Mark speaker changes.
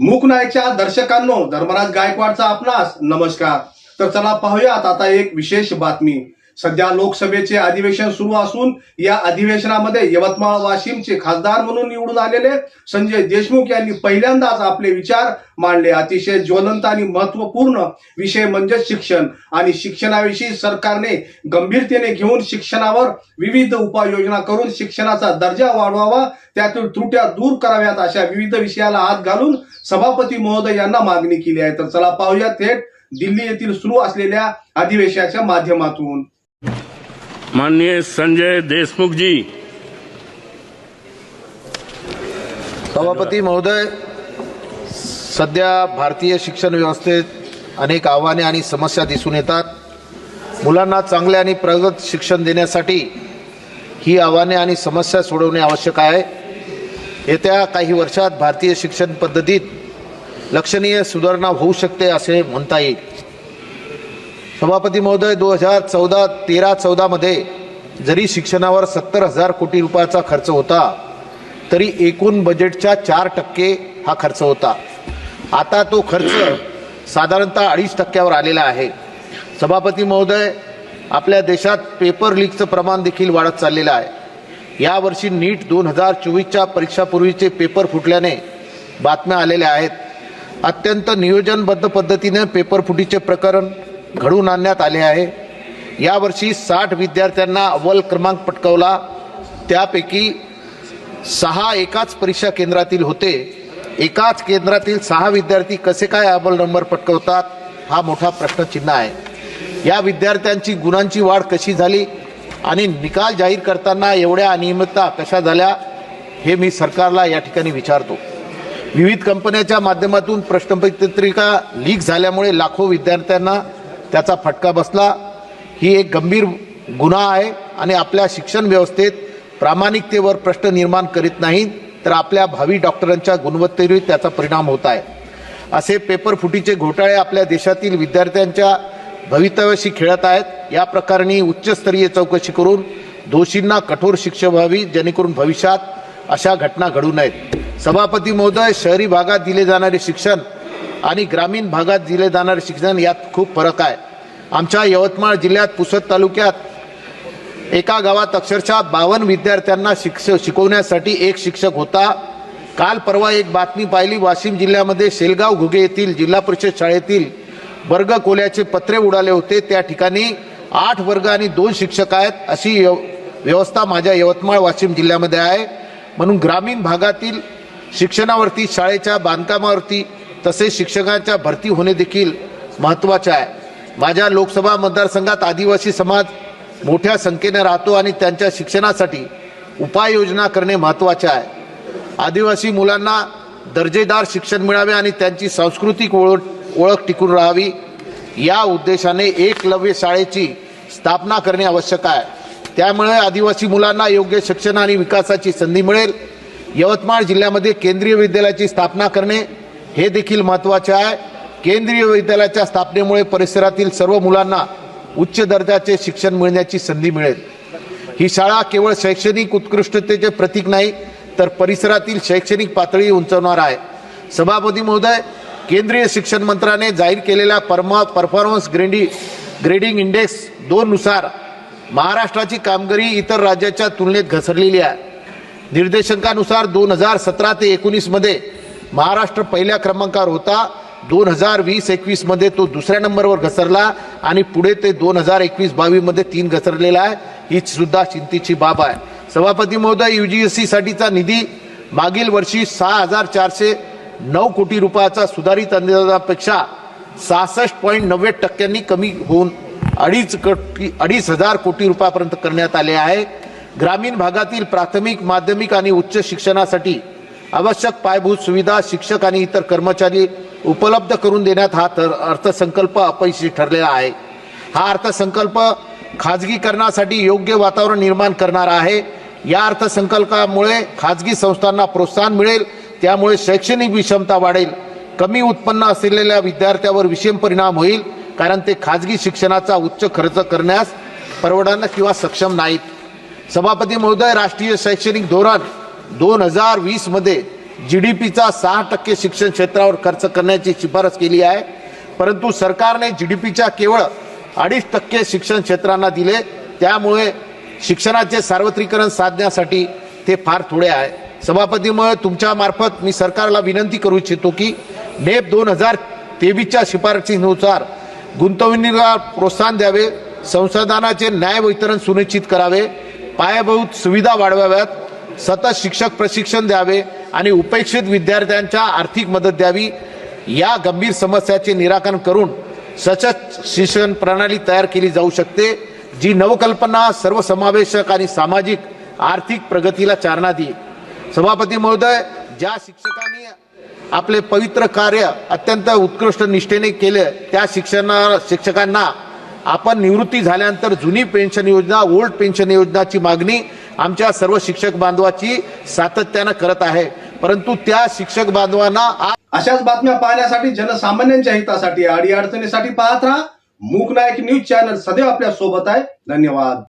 Speaker 1: मूकनायकच्या दर्शकांनो धर्मराज गायकवाडचा आपणास नमस्कार. तर चला पाहूयात आता एक विशेष बातमी. सध्या लोकसभेचे अधिवेशन सुरू असून या अधिवेशनामध्ये यवतमाळ वाशिमचे खासदार म्हणून निवडून आलेले संजय देशमुख यांनी पहिल्यांदाच आपले विचार मांडले. अतिशय ज्वलंत आणि महत्त्वपूर्ण विषय म्हणजे शिक्षण. आणि शिक्षणाविषयी सरकारने गंभीरतेने घेऊन शिक्षणावर विविध उपाययोजना करून शिक्षणाचा दर्जा वाढवावा त्यातील त्रुट्या दूर कराव्यात अशा विविध विषयाला हात घालून सभापती महोदय यांना मागणी केली आहे. तर चला पाहूया थेट दिल्ली येथील सुरू असलेल्या अधिवेशनाच्या माध्यमातून.
Speaker 2: माननीय संजय देशमुख जी।
Speaker 3: सभापती महोदय सध्या भारतीय शिक्षण व्यवस्थेत अनेक आव्हाने आणि समस्या दिसून येतात. मुलांना चांगले आणि प्रगत शिक्षण देण्यासाठी ही आव्हाने आणि समस्या सोडवणे आवश्यक आहे. येत्या काही वर्षात भारतीय शिक्षण पद्धतीत लक्षणीय सुधारणा होऊ शकते असे म्हणता येईल. सभापती महोदय दोन हजार चौदा तेरा चौदामध्ये जरी शिक्षणावर सत्तर हजार कोटी रुपयाचा खर्च होता तरी एकूण बजेटच्या चार टक्के हा खर्च होता. आता तो खर्च साधारणतः अडीच टक्क्यावर आलेला आहे. सभापती महोदय आपल्या देशात पेपर लीकचं प्रमाण देखील वाढत चाललेलं आहे. यावर्षी नीट दोन हजार चोवीसच्या परीक्षापूर्वीचे पेपर फुटल्याने बातम्या आलेल्या आहेत. अत्यंत नियोजनबद्ध पद्धतीने पेपर फुटीचे प्रकरण घडून आणण्यात आले आहे. यावर्षी साठ विद्यार्थ्यांना अव्वल क्रमांक पटकवला. त्यापैकी सहा एकाच परीक्षा केंद्रातील होते. एकाच केंद्रातील सहा विद्यार्थी कसे काय अव्वल नंबर पटकवतात हा मोठा प्रश्नचिन्ह आहे. या विद्यार्थ्यांची गुणांची वाढ कशी झाली आणि निकाल जाहीर करताना एवढ्या अनियमितता कशा झाल्या हे मी सरकारला या ठिकाणी विचारतो. विविध कंपन्याच्या माध्यमातून प्रश्नपत्रिका लीक झाल्यामुळे लाखो विद्यार्थ्यांना त्याचा फटका बसला. ही एक गंभीर गुन्हा आहे आणि आपल्या शिक्षण व्यवस्थेत प्रामाणिकतेवर प्रश्न निर्माण करीत नाही तर आपल्या भावी डॉक्टरांच्या गुणवत्तेवर त्याचा परिणाम होत आहे. असे पेपर फुटीचे घोटाळे आपल्या देशातील विद्यार्थ्यांच्या भवितव्याशी खेळत आहेत. या प्रकरणी उच्चस्तरीय चौकशी करून दोषींना कठोर शिक्षा व्हावी जेणेकरून भविष्यात अशा घटना घडू नयेत. सभापती महोदय शहरी भागात दिले जाणारे शिक्षण आणि ग्रामीण भागात दिले जाणारे शिक्षण यात खूप फरक आहे. आमच्या यवतमाळ जिल्ह्यात पुसद तालुक्यात एका गावात अक्षरशः बावन्न विद्यार्थ्यांना शिक्ष शिकवण्यासाठी एक शिक्षक होता. काल परवा एक बातमी पाहिली. वाशिम जिल्ह्यामध्ये शेलगाव घुगे येथील जिल्हा परिषद शाळेतील वर्ग कोल्याचे पत्रे उडाले होते. त्या ठिकाणी आठ वर्ग आणि दोन शिक्षक आहेत. अशी व्यवस्था माझ्या यवतमाळ वाशिम जिल्ह्यामध्ये आहे. म्हणून ग्रामीण भागातील शिक्षणावरती शाळेच्या बांधकामावरती तसेच शिक्षकांच्या भरती होणे देखील महत्त्वाचे आहे. माझ्या लोकसभा मतदारसंघात आदिवासी समाज मोठ्या संख्येने राहतो आणि त्यांच्या शिक्षणासाठी उपाययोजना करणे महत्त्वाचे आहे. आदिवासी मुलांना दर्जेदार शिक्षण मिळावे आणि त्यांची सांस्कृतिक ओळख ओळख टिकून राहावी. या उद्देशाने एकलव्य शाळेची स्थापना करणे आवश्यक आहे. त्यामुळे आदिवासी मुलांना योग्य शिक्षण आणि विकासाची संधी मिळेल. यवतमाळ जिल्ह्यामध्ये केंद्रीय विद्यालयाची स्थापना करणे हे देखील महत्त्वाचे आहे. केंद्रीय विद्यालयाच्या स्थापनेमुळे परिसरातील सर्व मुलांना उच्च दर्जाचे शिक्षण मिळण्याची संधी मिळेल. ही शाळा केवळ शैक्षणिक उत्कृष्टतेचे प्रतीक नाही तर परिसरातील शैक्षणिक पातळी उंचावणार आहे. सभापती महोदय केंद्रीय शिक्षण मंत्र्याने जाहीर केलेल्या परमा परफॉर्मन्स ग्रेडी ग्रेडिंग इंडेक्स दोननुसार महाराष्ट्राची कामगिरी इतर राज्याच्या तुलनेत घसरलेली आहे. निर्देशकानुसार दोन हजार सतरा ते एकोणीसमध्ये महाराष्ट्र पहिल्या क्रमांकावर होता. दोन हजार वीस एकवीसमध्ये तो दुसऱ्या नंबरवर घसरला आणि पुढे ते दोन हजार एकवीस बावीसमध्ये तीन घसरलेला आहे. ही सुद्धा चिंतेची बाब आहे. सभापती महोदय युजीसी साठीचा निधी मागील वर्षी सहा हजार चारशे नऊ कोटी रुपयाचा सुधारित अंदाजापेक्षा सहासष्ट पॉईंट नव्वद टक्क्यांनी कमी होऊन अडीच कोटी अडीच हजार कोटी रुपयापर्यंत करण्यात आले आहे. ग्रामीण भागातील प्राथमिक माध्यमिक आणि उच्च शिक्षणासाठी आवश्यक पायाभूत सुविधा शिक्षक आणि इतर कर्मचारी उपलब्ध करून देण्यात हा तर अर्थसंकल्प अपयशी ठरलेला आहे. हा अर्थसंकल्प खाजगीकरणासाठी योग्य वातावरण निर्माण करणार आहे. या अर्थसंकल्पामुळे खाजगी संस्थांना प्रोत्साहन मिळेल त्यामुळे शैक्षणिक विषमता वाढेल कमी उत्पन्न असलेल्या विद्यार्थ्यावर विषम परिणाम होईल कारण ते खाजगी शिक्षणाचा उच्च खर्च करण्यास परवडणं किंवा सक्षम नाहीत. सभापती महोदय राष्ट्रीय शैक्षणिक धोरण दोन हजार वीसमध्ये जी डी पीचा सहा टक्के शिक्षण क्षेत्रावर खर्च करण्याची शिफारस केली आहे. परंतु सरकारने जी डी पीच्या केवळ अडीच टक्के शिक्षण क्षेत्रांना दिले. त्यामुळे शिक्षणाचे सार्वत्रिकरण साधण्यासाठी ते फार थोडे आहे. सभापतीमुळे तुमच्या मार्फत मी सरकारला विनंती करू इच्छितो की नेप दोन हजार तेवीसच्या शिफारशीनुसार गुंतवणुकीला प्रोत्साहन द्यावे. संसाधनाचे न्याय वितरण सुनिश्चित करावे. पायाभूत सुविधा वाढवाव्यात. सतत शिक्षक प्रशिक्षण द्यावे. आणि उपेक्षित विद्यार्थ्यांच्या आर्थिक मदत द्यावी या गंभीर समस्याचे निराकरण करून सचत शिक्षण प्रणाली तयार केली जाऊ शकते जी नवकल्पना सर्वसमावेशक आणि सामाजिक आर्थिक प्रगतीला चालना देईल. सभापती महोदय ज्या शिक्षकांनी आपले पवित्र कार्य अत्यंत उत्कृष्ट निष्ठेने केले त्या शिक्षणा शिक्षकांना आपण निवृत्ती झाल्यानंतर जुनी पेन्शन योजना ओल्ड पेन्शन योजनाची मागणी आमच्या सर्व शिक्षक बांधवाची सातत्यानं करत आहे. परंतु त्या शिक्षक बांधवांना
Speaker 1: अशाच बातम्या पाहण्यासाठी जनसामान्यांच्या हितासाठी अडी अडचणीसाठी पाहत राहा. मूक नायक न्यूज चॅनल सदैव आपल्यासोबत आहे. धन्यवाद.